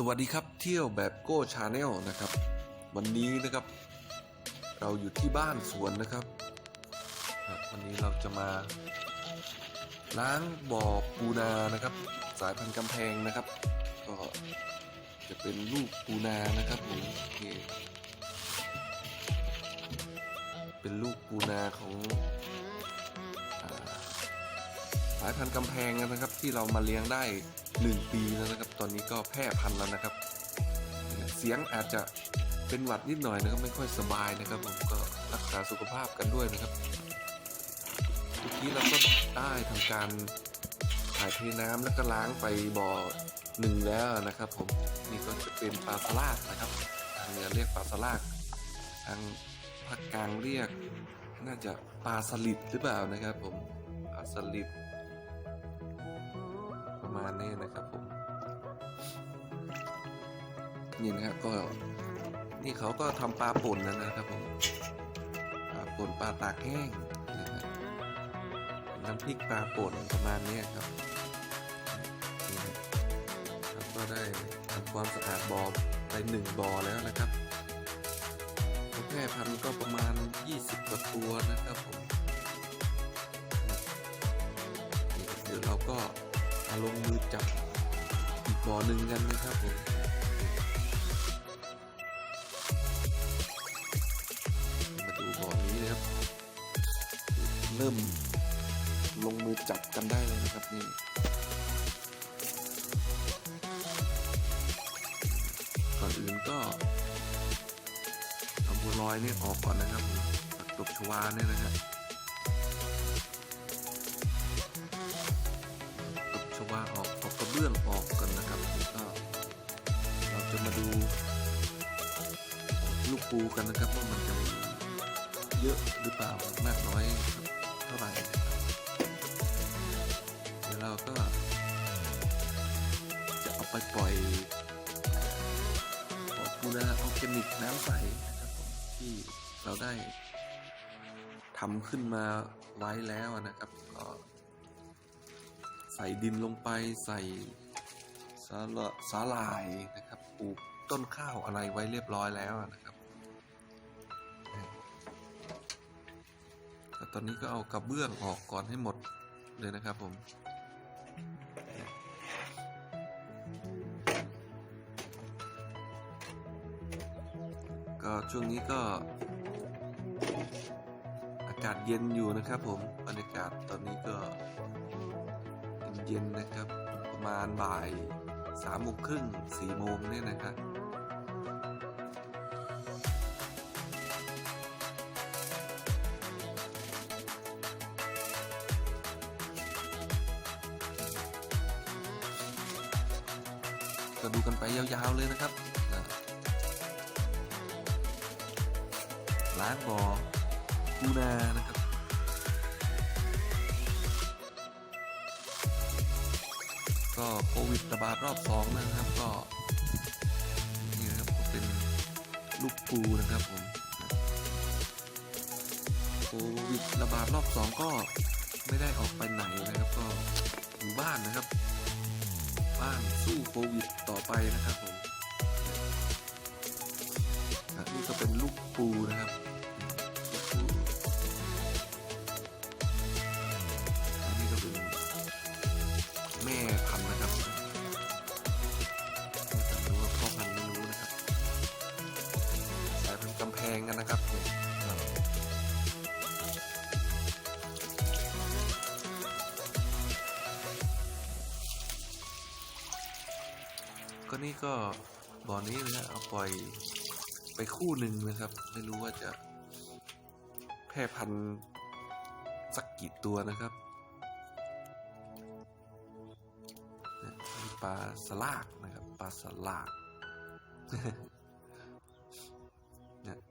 สวัสดีครับเที่ยวแบบโก้ชาแนลนะครับ วันนี้นะครับ เราอยู่ที่บ้านสวนนะครับครับ วันนี้เราจะมา ล้างบ่อปูนานะครับ สายพันธุ์กำแพงนะครับ ก็จะเป็นลูกปูนานะครับผมนี่เป็นลูกปูนาของอาสายพันธุ์กำแพงนะครับ ที่เรามาเลี้ยงได้ 1 ปีแล้วนะครับ ตอนนี้ก็แพร่พันธุ์แล้วนะครับ เสียงอาจจะเป็นหวัดนิดหน่อยนะครับไม่ค่อยสบายนะครับ ผมก็รักษาสุขภาพกันด้วยนะครับเมื่อกี้เราก็ได้ทำการถ่ายเทน้ำแล้วก็ล้างไปบ่อหนึ่งแล้วนะครับ ผมนี่ก็จะเป็นปลาสลากนะครับทางเหนือเรียกปลาสลากทางภาคกลางเรียก น่าจะปลาสลิดหรือเปล่านะครับ ผมปลาสลิด มาณนี้นะครับผมนี่นะครับก็นี่เขาก็ทำปลาป่นแล้วนะครับผมปลาป่นปลาตากแห้งนะฮะน้ำพริกปลาป่นประมาณนี้ครับนี่นะแล้วก็ได้ทำความสะอาดบ่อไปหนึ่งบ่อแล้วนะครับแพร่พันก็ประมาณ 20กว่าตัวนะครับผมเดี๋ยวเราก็ ลงมือจับอีกบ่อหนึ่งกันนะครับผมมาดูบ่อนี้นะครับ เริ่มลงมือจับกันได้เลยนะครับนี่ก่อนอื่นก็เอาบัวลอยนี่ออกก่อนนะครับผมตบชวาเนี่ยนะครับ ออกก่อนนะครับแล้วก็เราจะมาดูลูกปูกันนะครับว่ามันจะมีเยอะหรือเปล่ามากน้อยเท่าไหร่เดี๋ยวเราก็จะเอาไปปล่อยบ่อปูนาออร์แกนิกน้ำใสนะครับที่เราได้ทำขึ้นมาไว้แล้วนะครับก็ใส่ดินลงไปใส่ สาลสาหร่ายนะครับปลูกต้นข้าวอะไรไว้เรียบร้อยแล้วนะครับแต่ตอนนี้ก็เอากระเบื้องออกก่อนให้หมดเลยนะครับผมก็ช่วงนี้ก็ อากาศเย็นอยู่นะครับผมบรรยากาศตอนนี้ก็เย็นๆนะครับ ประมาณบ่าย สามโมงครึ่งสี่โมงเนี่ยนะครับก็ดูกันไปยาวๆเลยนะครับนะล้างบ่อปูนานะครับ ก็โควิดระบาดรอบสองนะครับก็นี่นะครับก็เป็นลูกปูนะครับผมโควิดระบาดรอบสองก็ไม่ได้ออกไปไหนนะครับ ก็อยู่บ้านนะครับ บ้านสู้โควิดต่อไปนะครับผมนี่ก็เป็นลูกปูนะครับ นี่ก็บ่อนี้นะฮะเอาปล่อยไปคู่หนึ่งนะครับ ไม่รู้ว่าจะแพร่พันธุ์สักกี่ตัวนะครับปลาสลากนะครับปลาสลาก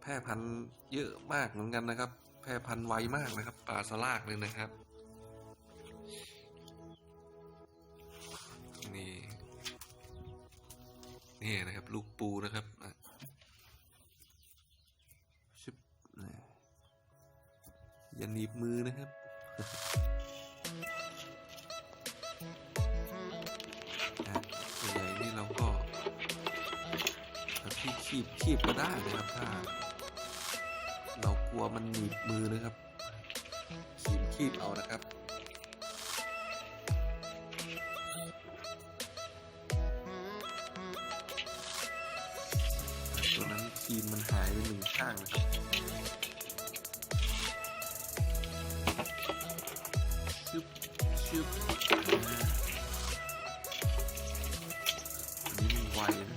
แพร่พันธุ์เยอะมากเหมือนกันนะครับ แพร่พันธุ์ไวมากนะครับปลาสลากเลยนะครับ นี่นะครับ ลูกปูนะครับอะชิบอย่าหนีบมือนะครับ ส่วนใหญ่นี่เราก็คีบคีบก็ได้นะครับถ้า เรากลัวมันหนีบมือนะครับขีมคีบเอานะครับ หายไปหนึ่งข้างนะครับชึบชึบอันนี้มันไวนะ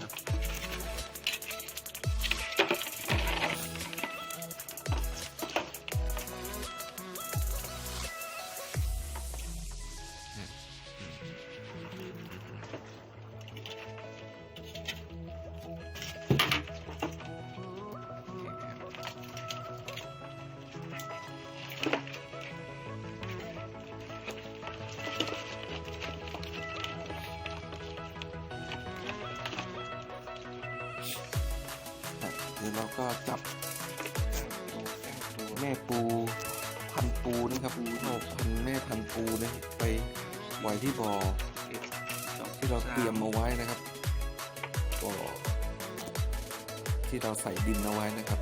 ครับเราก็จับแม่ปูพันปูนะครับปูเอาพันแม่พันปูเนี่ยไปไว้ที่บ่อที่เราเตรียมเอาไว้นะครับบ่อที่เราใส่ดินเอาไว้นะครับ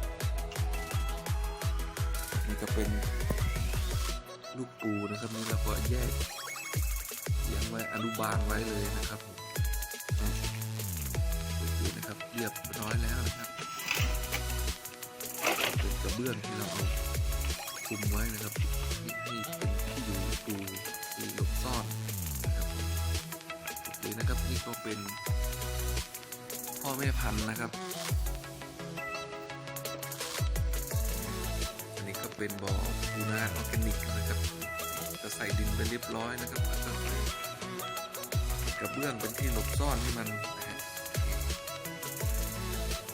นี่ก็เป็นลูกปูนะครับนี่เราก็แยกเลี้ยงไว้อนุบาลไว้เลยนะครับผมอะโอเคนะครับเรียบร้อยแล้วนะครับ เบื้องที่เราเอาคุมไว้นะครับให้เป็นที่อยู่ปูที่หลบซ่อนนะครับโอเคนะครับนี่ก็เป็นพ่อแม่พันธุ์นะครับอันนี้ก็เป็นบ่อปูนาออร์แกนิกนะครับจะใส่ดินไปเรียบร้อยนะครับแล้วก็ใส่กระเบื้องเป็นที่หลบซ่อนให้มัน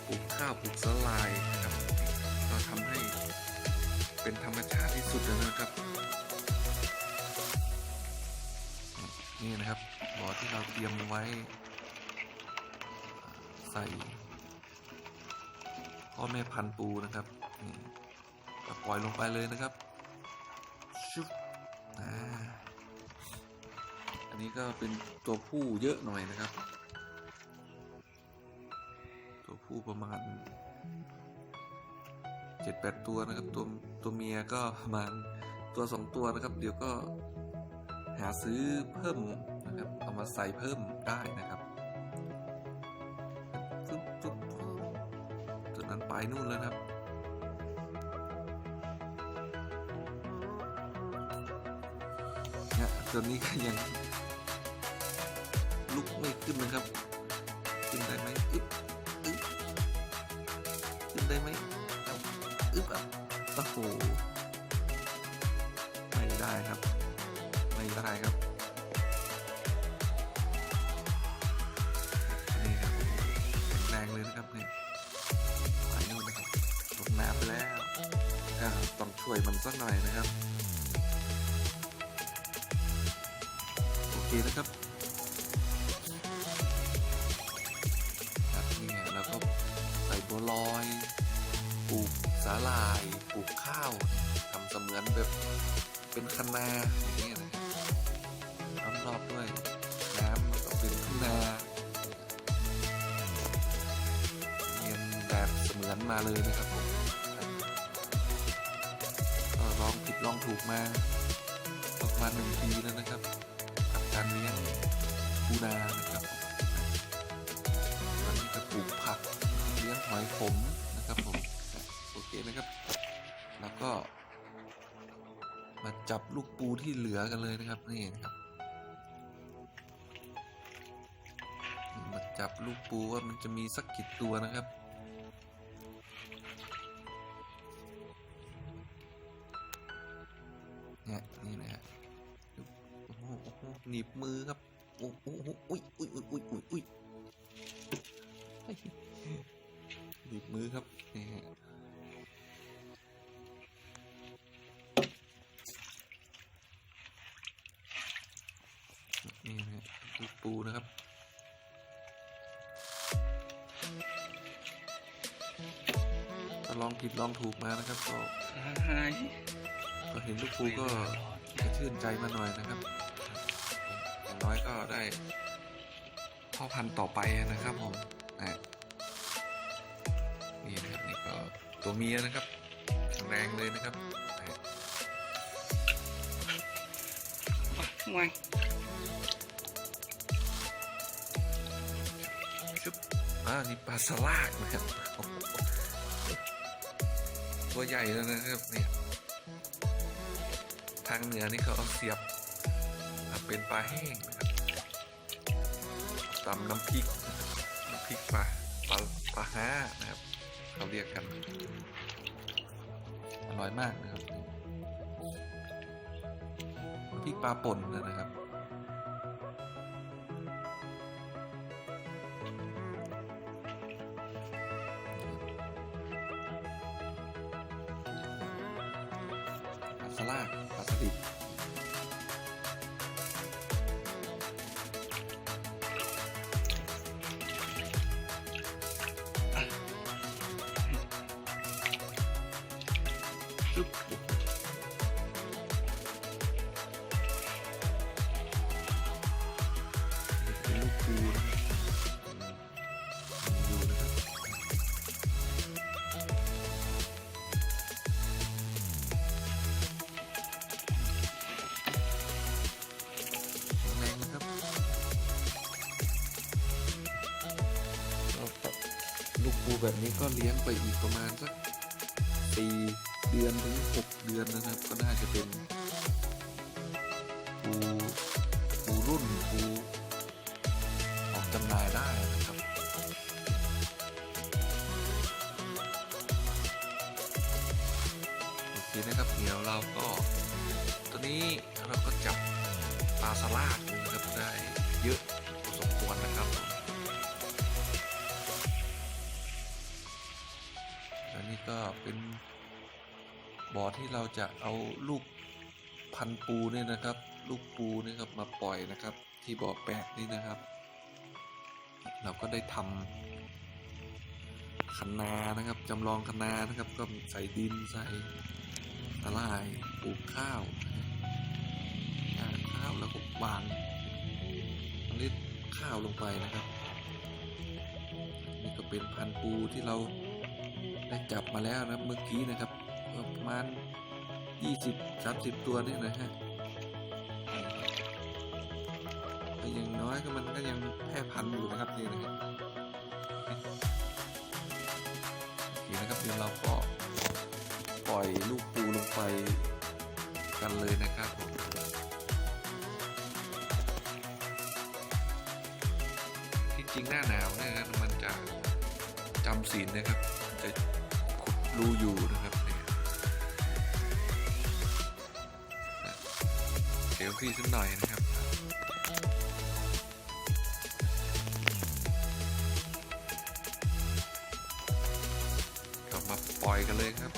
ปลูกข้าวปลูกสลายนะครับก็ทำให เป็นธรรมชาติที่สุดแล้วนะครับ นี่นะครับบ่อที่เราเตรียมไว้ ใส่พ่อแม่พันปูนะครับนี่ก็ปล่อยลงไปเลยนะครับชุบอันนี้ก็เป็นตัวผู้เยอะหน่อยนะครับ ตัวผู้ประมาณ เจ็ดแปดตัวนะครับ ตัวตัวเมียก็ประมาณตัวสองตัวนะครับ เดี๋ยวก็หาซื้อเพิ่มนะครับ เอามาใส่เพิ่มได้นะครับฟึ๊บฟึ๊บตัวนั้นไปนู่นแล้วครับเนี่ยตัวนี้ก็ยังลุกไม่ขึ้นนะครับ โอ้โหไม่ได้ครับ ไม่ได้ครับนี่ครับแข็งแรงเลยนะครับเนี่ยไปนู่นนะครับลงน้ำไปแล้วต้องช่วยมันสักหน่อยนะครับ โอเคนะครับ ลูกข้าวทำเสมือนแบบเป็นคะนาอย่างนี้ยนะครับล้อมรอบด้วยน้ำมันก็เป็นทุ่งนาเรียนแบบเสมือนมาเลยนะครับผมก็ลองผิดลองถูกมาประมาณหนึ่งปีแล้วนะครับ กับการเลี้ยงปูนานะครับตอนนี้จะปลูกผักเลี้ยงหอยขมนะครับผมโอเคนะครับ ก็ มาจับลูกปูที่เหลือกันเลยนะครับนี่นะครับมาจับลูกปูว่ามันจะมีสักกี่ตัวนะครับเนี่ยนี่นะฮะโอ้โหหนีบมือครับโอ้โหอุ้ยอุ้ยอุ้ยอุ้ยอุ้ยอุ้ยบีบมือครับนี่ฮะนี่น ปูนะครับ ก็ลองผิดลองถูกมานะครับ ก็หายก็เห็นลูกปูก็ก็ชื่นใจมาหน่อยนะครับอย่างน้อยก็ได้พ่อพันธุ์ต่อไปนะครับผมอะก็ตัวเมียนะครับแข็งแรงเลยนะครับน อ่านี่ปลาสลากนะครับตัวใหญ่แล้วนะครับเนี่ยทางเหนือนี่เขาเอาเสียบเป็นปลาแห้งนะครับตำน้ำพริกน้ำพริกปลาปลาปลาห้านะครับเขาเรียกกันอร่อยมากนะครับพริกปลาป่นนะครับ จุ๊บเป็นลูกปูนะครับดูนะครับแรงนะครับลูกปูแบบนี้ก็เลี้ยงไปอีกประมาณสักสี่ เดือนถึงหกเดือนนะครับ ก็น่าจะเป็นปูปูรุ่นปูออกจำหน่ายได้นะครับโอเคนะครับเดี๋ยวเราก็ตอนนี้เราก็จับปลาสลาด บ่อที่เราจะเอาลูกพันปูเนี่ยนะครับ ลูกปูนี่ครับมาปล่อยนะครับ ที่บ่อแปดนี่นะครับ เราก็ได้ทำคันนานะครับจำลองคันนานะครับ ก็ใส่ดินใส่สลายปลูกข้าวข้าวแล้วก็วางเมล็ดข้าวลงไปนะครับ นี่ก็เป็นพันปูที่เราได้จับมาแล้วนะเมื่อกี้นะครับ ประมาณ20-30ตัวนี่นะฮะแต่อย่างน้อยก็มันก็ยังแพร่พันธุ์อยู่นะครับนี่นะฮะโอเคนะครับเดี๋ยวเราก็ปล่อยลูกปูลงไปกันเลยนะครับผมที่จริงหน้าหนาวเนี่ยนะมันจะจำศีลนะครับ จะขุดรูอยู่นะครับ เดี๋ยวพี่สักหน่อยนะครับก็มาปล่อยกันเลยครับ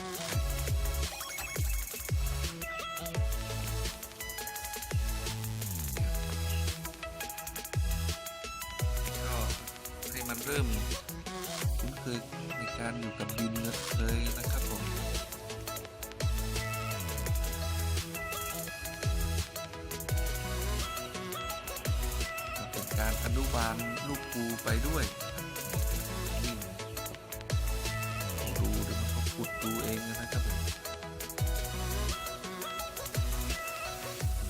ก็ให้มันเริ่มคุ้นเคยในการอยู่กับดินเลยนะครับผม การอนุบาลลูกปูไปด้วยดูเดี๋ยวมันก็ขุดดูเองนะครับผม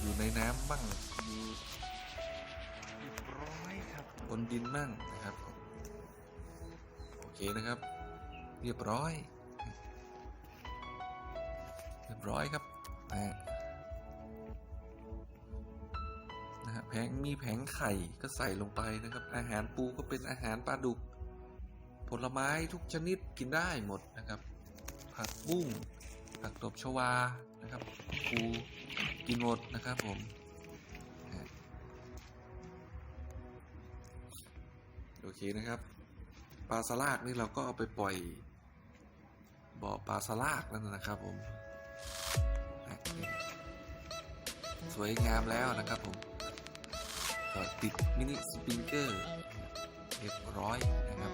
อยู่ในน้ำบ้างอยู่เรียบร้อยครับบนดินมั่งนะครับโอเคนะครับ เรียบร้อย เรียบร้อยครับนะ ผงมีแผงไข่ก็ใส่ลงไปนะครับ อาหารปูก็เป็นอาหารปลาดุก ผลไม้ทุกชนิดกินได้หมดนะครับ ผักบุ้งผักตบชวานะครับปูกินหมดนะครับผมโอเคนะครับปลาสลากนี่เราก็เอาไปปล่อยบ่อปลาสลากนั่นนะครับผม สวยงามแล้วนะครับผม ติดมินิสปริงเกอร์เรียบร้อยนะครับ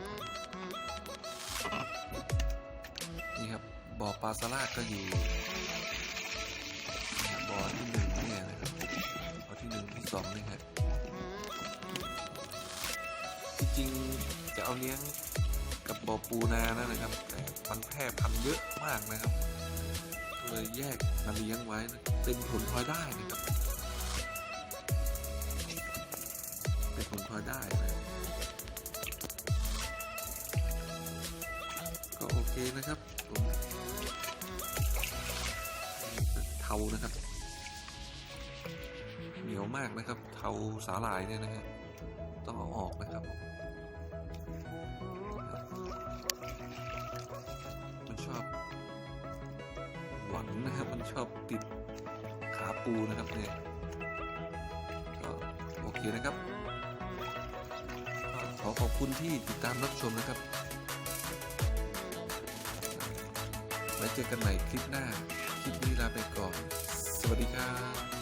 นี่ครับบ่อปลาสลากก็อยู่บ่อที่หนึ่งเนี่ยนะครับบ่อที่หนึ่งที่สองนี่ครับจริงๆจะเอาเลี้ยงกับบ่อปูนานะนะครับ แต่มันแพร่พันธุ์เยอะมากนะครับเลยแยกมาเลี้ยงไว้นะเป็นผลพลอยได้นะครับ ผมพอได้นะก็โอเคนะครับผมเทานะครับ เหนียวมากนะครับ เทาสาหร่ายเนี่ยนะครับ ที่ติดตามรับชมนะครับไว้เจอกันใหม่คลิปหน้า คลิปนี้ลาไปก่อน สวัสดีครับ